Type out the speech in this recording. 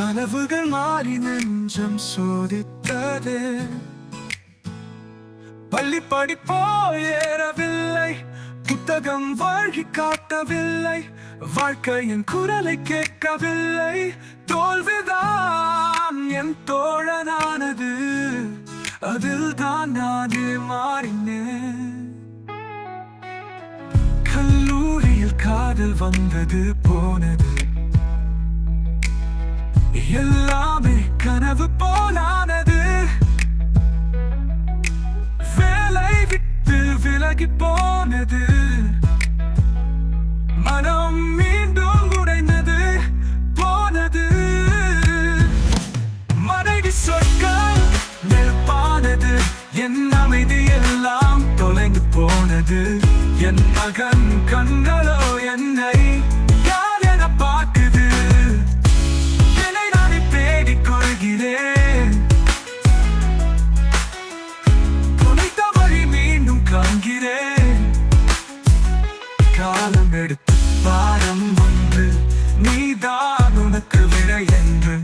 கனவுகள் மாறி நெஞ்சம் சோதித்தது. பள்ளி படிப்போ ஏறவில்லை புத்தகம் வழி காட்டவில்லை வாழ்க்கையின் குரலை கேட்கவில்லை. தோல்விதான் என் தோழனானது அதில் தான் நானே மாறினேன். கல்லூரியில் காதல் வந்தது போனது எல்லாமே கனவு போலானது. வேலை விட்டு விலகி போனது. மனம் மீண்டும் உடைந்தது போனது. மனைவி சொற்கள் நெருப்பானது. என் அமைதி எல்லாம் தொலைந்து போனது. என் மகன் கண்களோ காண்கிறேன் காலம் எடுத்து பாரம் வந்து நீதான் உனக்கு விட என்று